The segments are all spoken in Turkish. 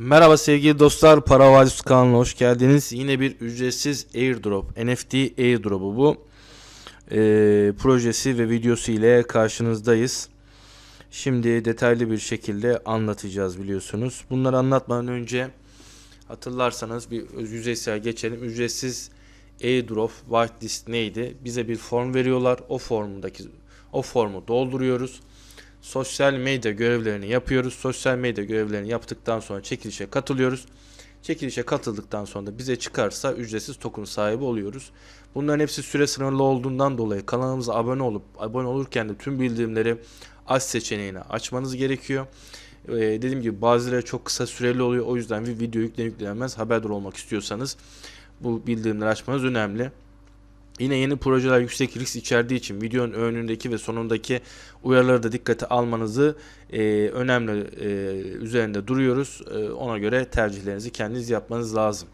Merhaba sevgili dostlar, Para Vadisi kanalına hoş geldiniz. Yine bir ücretsiz airdrop, NFT airdrop'u bu. Ee, projesi ve videosu ile karşınızdayız. Şimdi detaylı bir şekilde anlatacağız biliyorsunuz. Bunları anlatmadan önce hatırlarsanız bir yüzeysel geçelim. Ücretsiz airdrop whitelist neydi? Bize bir form veriyorlar. O formundaki o formu dolduruyoruz sosyal medya görevlerini yapıyoruz. Sosyal medya görevlerini yaptıktan sonra çekilişe katılıyoruz. Çekilişe katıldıktan sonra da bize çıkarsa ücretsiz token sahibi oluyoruz. Bunların hepsi süre sınırlı olduğundan dolayı kanalımıza abone olup abone olurken de tüm bildirimleri aç seçeneğini açmanız gerekiyor. Ee, dediğim gibi bazıları çok kısa süreli oluyor. O yüzden bir video yüklenir yüklenmez haberdar olmak istiyorsanız bu bildirimleri açmanız önemli. Yine yeni projeler yüksek risk içerdiği için videonun önündeki ve sonundaki uyarıları da dikkate almanızı e, önemli e, üzerinde duruyoruz. E, ona göre tercihlerinizi kendiniz yapmanız lazım.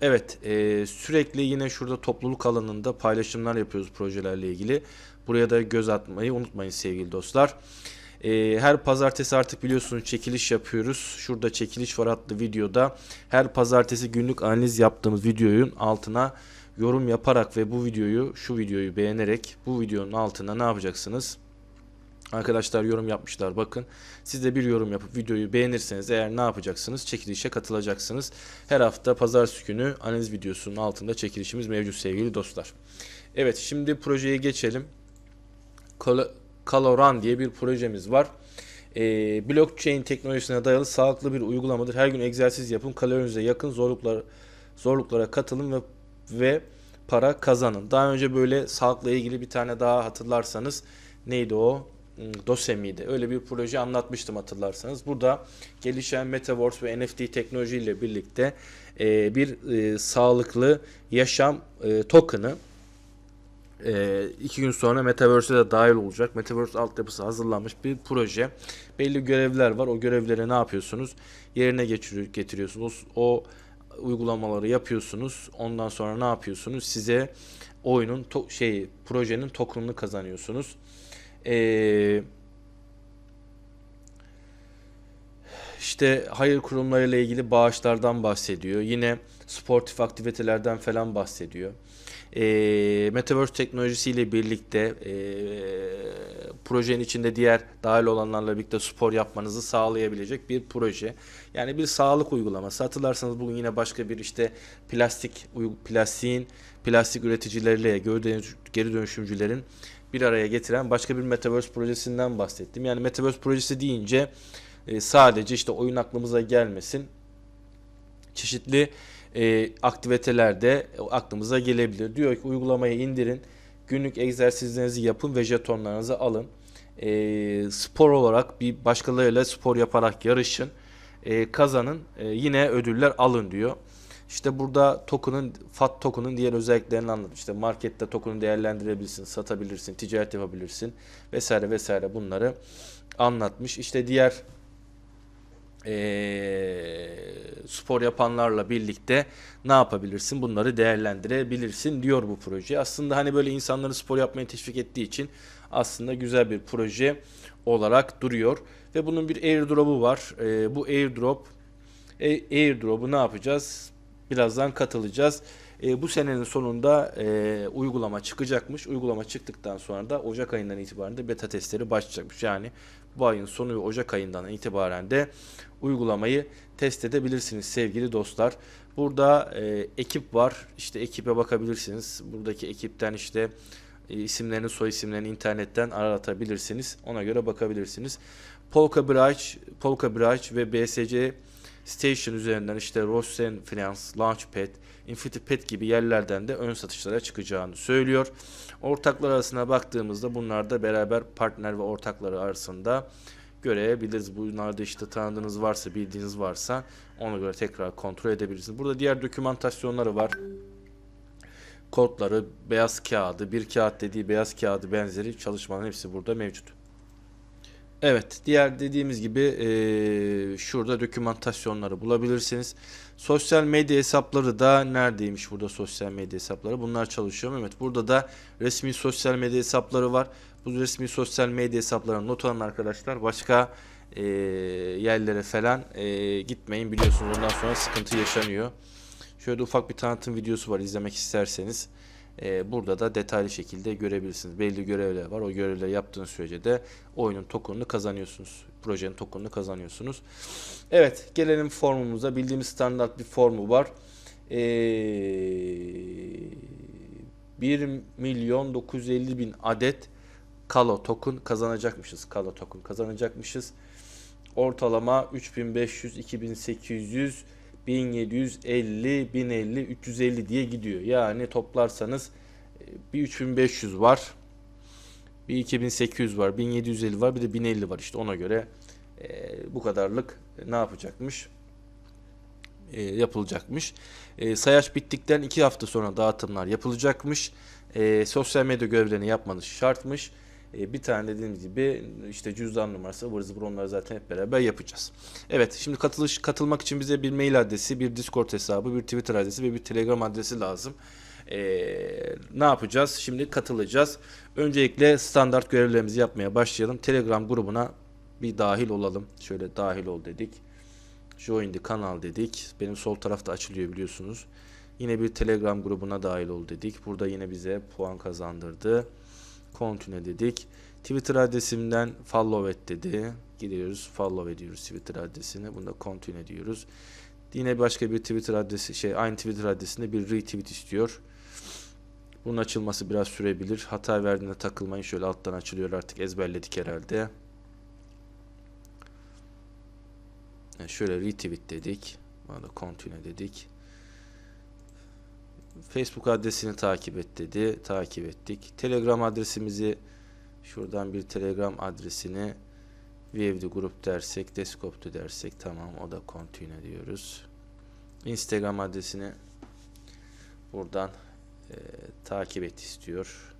Evet e, sürekli yine şurada topluluk alanında paylaşımlar yapıyoruz projelerle ilgili. Buraya da göz atmayı unutmayın sevgili dostlar. E, her pazartesi artık biliyorsunuz çekiliş yapıyoruz. Şurada çekiliş var adlı videoda. Her pazartesi günlük analiz yaptığımız videonun altına yorum yaparak ve bu videoyu şu videoyu beğenerek bu videonun altına ne yapacaksınız? Arkadaşlar yorum yapmışlar bakın. Siz de bir yorum yapıp videoyu beğenirseniz eğer ne yapacaksınız? Çekilişe katılacaksınız. Her hafta pazartesi günü analiz videosunun altında çekilişimiz mevcut sevgili dostlar. Evet şimdi projeye geçelim. Kaloran diye bir projemiz var. Ee, blockchain teknolojisine dayalı sağlıklı bir uygulamadır. Her gün egzersiz yapın, kalorinize yakın zorluklar zorluklara katılın ve ve para kazanın. Daha önce böyle sağlıkla ilgili bir tane daha hatırlarsanız neydi o? Hmm, Dose miydi? Öyle bir proje anlatmıştım hatırlarsanız. Burada gelişen Metaverse ve NFT teknolojiyle birlikte e, bir e, sağlıklı yaşam e, token'ı e, iki gün sonra Metaverse'e de dahil olacak. Metaverse altyapısı hazırlanmış bir proje. Belli görevler var. O görevleri ne yapıyorsunuz? Yerine getiriyorsunuz. O uygulamaları yapıyorsunuz. Ondan sonra ne yapıyorsunuz? Size oyunun to- şey projenin token'ını kazanıyorsunuz. Ee, işte hayır kurumlarıyla ilgili bağışlardan bahsediyor. Yine sportif aktivitelerden falan bahsediyor. Ee, Metaverse teknolojisiyle birlikte e, projenin içinde diğer dahil olanlarla birlikte spor yapmanızı sağlayabilecek bir proje. Yani bir sağlık uygulaması. Hatırlarsanız bugün yine başka bir işte plastik plastiğin plastik üreticileriyle geri dönüşümcülerin bir araya getiren başka bir Metaverse projesinden bahsettim. Yani Metaverse projesi deyince e, sadece işte oyun aklımıza gelmesin. Çeşitli e, aktivitelerde aklımıza gelebilir. Diyor ki uygulamayı indirin, günlük egzersizlerinizi yapın ve jetonlarınızı alın. E, spor olarak bir başkalarıyla spor yaparak yarışın, e, kazanın, e, yine ödüller alın diyor. İşte burada token'ın FAT token'ın diğer özelliklerini anlatmış. İşte markette token'ı değerlendirebilirsin, satabilirsin, ticaret yapabilirsin vesaire vesaire bunları anlatmış. İşte diğer e, spor yapanlarla birlikte ne yapabilirsin? Bunları değerlendirebilirsin diyor bu proje. Aslında hani böyle insanları spor yapmaya teşvik ettiği için aslında güzel bir proje olarak duruyor. Ve bunun bir airdrop'u var. E, bu airdrop e, airdrop'u ne yapacağız? Birazdan katılacağız. E, bu senenin sonunda e, uygulama çıkacakmış. Uygulama çıktıktan sonra da Ocak ayından itibaren de beta testleri başlayacakmış. Yani bu ayın sonu ve Ocak ayından itibaren de uygulamayı test edebilirsiniz sevgili dostlar. Burada e, ekip var. İşte ekibe bakabilirsiniz. Buradaki ekipten işte e, isimlerini, soy isimlerini internetten aratabilirsiniz. Ona göre bakabilirsiniz. Polka Bridge, Polka Bridge ve BSC Station üzerinden işte Rosen Finance, Launchpad, Infinity Pet gibi yerlerden de ön satışlara çıkacağını söylüyor. Ortaklar arasına baktığımızda bunlar da beraber partner ve ortakları arasında görebiliriz. Bunlarda işte tanıdığınız varsa, bildiğiniz varsa ona göre tekrar kontrol edebilirsiniz. Burada diğer dokümantasyonları var. Kodları, beyaz kağıdı, bir kağıt dediği beyaz kağıdı benzeri çalışmaların hepsi burada mevcut. Evet, diğer dediğimiz gibi e, şurada dokümantasyonları bulabilirsiniz. Sosyal medya hesapları da neredeymiş burada sosyal medya hesapları? Bunlar çalışıyor mu? Evet, burada da resmi sosyal medya hesapları var. Bu resmi sosyal medya hesaplarına not alın arkadaşlar. Başka e, yerlere falan e, gitmeyin. Biliyorsunuz ondan sonra sıkıntı yaşanıyor. Şöyle ufak bir tanıtım videosu var izlemek isterseniz. E, burada da detaylı şekilde görebilirsiniz. Belli görevler var. O görevleri yaptığınız sürece de oyunun token'unu kazanıyorsunuz. Projenin token'unu kazanıyorsunuz. Evet gelelim formumuza. Bildiğimiz standart bir formu var. Ee, 1 milyon 950 bin adet Kalo token kazanacakmışız. Kalo token kazanacakmışız. Ortalama 3500, 2800, 1750, 1050, 350 diye gidiyor. Yani toplarsanız e, bir 3500 var. Bir 2800 var, 1750 var, bir de 1050 var işte ona göre e, bu kadarlık ne yapacakmış? E, yapılacakmış. E, sayaç bittikten 2 hafta sonra dağıtımlar yapılacakmış. E, sosyal medya görevlerini yapmanız şartmış. E, bir tane dediğim gibi işte cüzdan numarası ıvır zıvır onları zaten hep beraber yapacağız. Evet şimdi katılış katılmak için bize bir mail adresi, bir Discord hesabı, bir Twitter adresi ve bir Telegram adresi lazım. Ee, ne yapacağız? Şimdi katılacağız. Öncelikle standart görevlerimizi yapmaya başlayalım. Telegram grubuna bir dahil olalım. Şöyle dahil ol dedik. Join the kanal dedik. Benim sol tarafta açılıyor biliyorsunuz. Yine bir Telegram grubuna dahil ol dedik. Burada yine bize puan kazandırdı. Continue dedik. Twitter adresimden follow et dedi. Gidiyoruz follow ediyoruz Twitter adresine. Bunda continue diyoruz. Yine başka bir Twitter adresi şey aynı Twitter adresinde bir retweet istiyor. Bunun açılması biraz sürebilir. Hata verdiğinde takılmayın. Şöyle alttan açılıyor artık ezberledik herhalde. Yani şöyle retweet dedik. Buna da continue dedik. Facebook adresini takip et dedi. Takip ettik. Telegram adresimizi şuradan bir Telegram adresini View'de grup dersek, Desktop'tu dersek tamam o da continue diyoruz. Instagram adresini buradan e, takip et istiyor.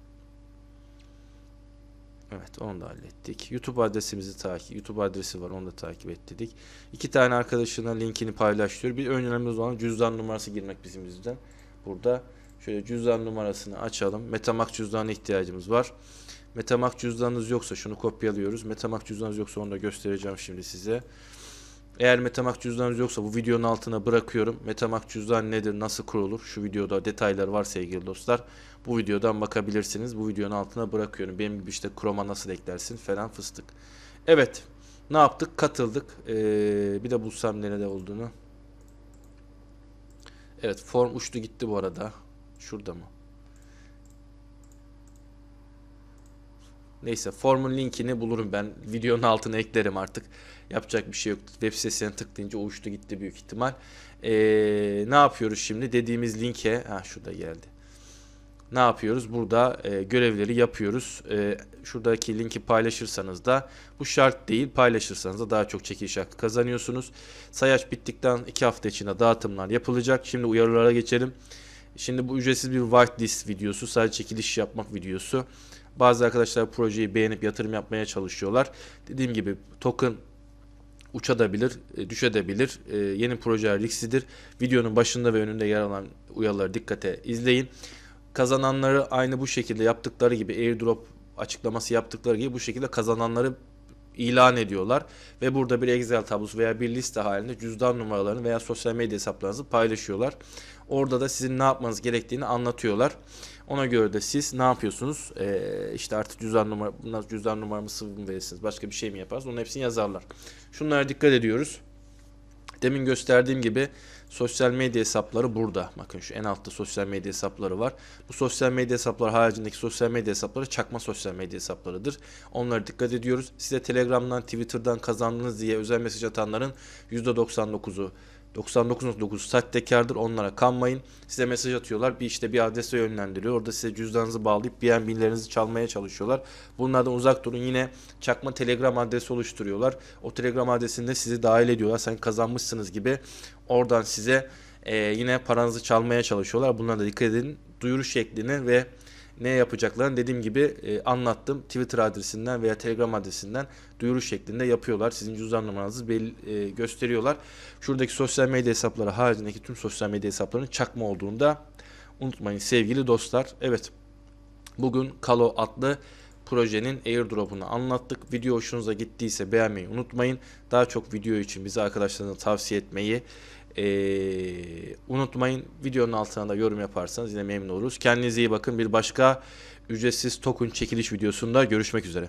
Evet onu da hallettik. YouTube adresimizi takip, YouTube adresi var onu da takip et dedik. İki tane arkadaşına linkini paylaştırıyor. Bir önemli olan cüzdan numarası girmek bizim yüzden. Burada şöyle cüzdan numarasını açalım. Metamask cüzdanına ihtiyacımız var. Metamask cüzdanınız yoksa şunu kopyalıyoruz. Metamask cüzdanınız yoksa onu da göstereceğim şimdi size. Eğer Metamask cüzdanınız yoksa bu videonun altına bırakıyorum. Metamask cüzdan nedir, nasıl kurulur? Şu videoda detaylar var sevgili dostlar. Bu videodan bakabilirsiniz. Bu videonun altına bırakıyorum. Benim gibi işte Chrome'a nasıl eklersin falan fıstık. Evet. Ne yaptık? Katıldık. Ee, bir de bulsam nerede olduğunu. Evet form uçtu gitti bu arada. Şurada mı? Neyse formun linkini bulurum ben. Videonun altına eklerim artık. Yapacak bir şey yok. Web sitesine tıklayınca uçtu gitti büyük ihtimal. Ee, ne yapıyoruz şimdi? Dediğimiz linke... Ha şurada geldi. Ne yapıyoruz? Burada e, görevleri yapıyoruz. E, şuradaki linki paylaşırsanız da bu şart değil. Paylaşırsanız da daha çok çekiliş hakkı kazanıyorsunuz. Sayaç bittikten 2 hafta içinde dağıtımlar yapılacak. Şimdi uyarılara geçelim. Şimdi bu ücretsiz bir whitelist videosu. Sadece çekiliş yapmak videosu. Bazı arkadaşlar projeyi beğenip yatırım yapmaya çalışıyorlar. Dediğim gibi token uçabilir, e, düşebilir. E, yeni projeler risklidir. Videonun başında ve önünde yer alan uyarıları dikkate izleyin. Kazananları aynı bu şekilde yaptıkları gibi airdrop açıklaması yaptıkları gibi bu şekilde kazananları ilan ediyorlar ve burada bir Excel tablosu veya bir liste halinde cüzdan numaralarını veya sosyal medya hesaplarınızı paylaşıyorlar. Orada da sizin ne yapmanız gerektiğini anlatıyorlar. Ona göre de siz ne yapıyorsunuz? Ee, işte artık cüzdan numara, cüzdan numaramı sıvı mı verirsiniz? Başka bir şey mi yaparsınız? Onun hepsini yazarlar. Şunlara dikkat ediyoruz. Demin gösterdiğim gibi sosyal medya hesapları burada. Bakın şu en altta sosyal medya hesapları var. Bu sosyal medya hesapları haricindeki sosyal medya hesapları çakma sosyal medya hesaplarıdır. Onlara dikkat ediyoruz. Size Telegram'dan, Twitter'dan kazandınız diye özel mesaj atanların %99'u 99.9 sahtekardır. Onlara kanmayın. Size mesaj atıyorlar. Bir işte bir adrese yönlendiriyor. Orada size cüzdanınızı bağlayıp BNB'lerinizi çalmaya çalışıyorlar. Bunlardan uzak durun. Yine çakma Telegram adresi oluşturuyorlar. O Telegram adresinde sizi dahil ediyorlar. Sen kazanmışsınız gibi. Oradan size e, yine paranızı çalmaya çalışıyorlar. Bunlara da dikkat edin. Duyuru şeklini ve ne yapacaklarını dediğim gibi e, anlattım. Twitter adresinden veya Telegram adresinden duyuru şeklinde yapıyorlar. Sizin cüzdan numaranızı belli, e, gösteriyorlar. Şuradaki sosyal medya hesapları haricindeki tüm sosyal medya hesaplarının çakma olduğunu da unutmayın sevgili dostlar. Evet bugün Kalo adlı projenin airdrop'unu anlattık. Video hoşunuza gittiyse beğenmeyi unutmayın. Daha çok video için bizi arkadaşlarınıza tavsiye etmeyi eee, unutmayın. Videonun altına da yorum yaparsanız yine memnun oluruz. Kendinize iyi bakın. Bir başka ücretsiz token çekiliş videosunda görüşmek üzere.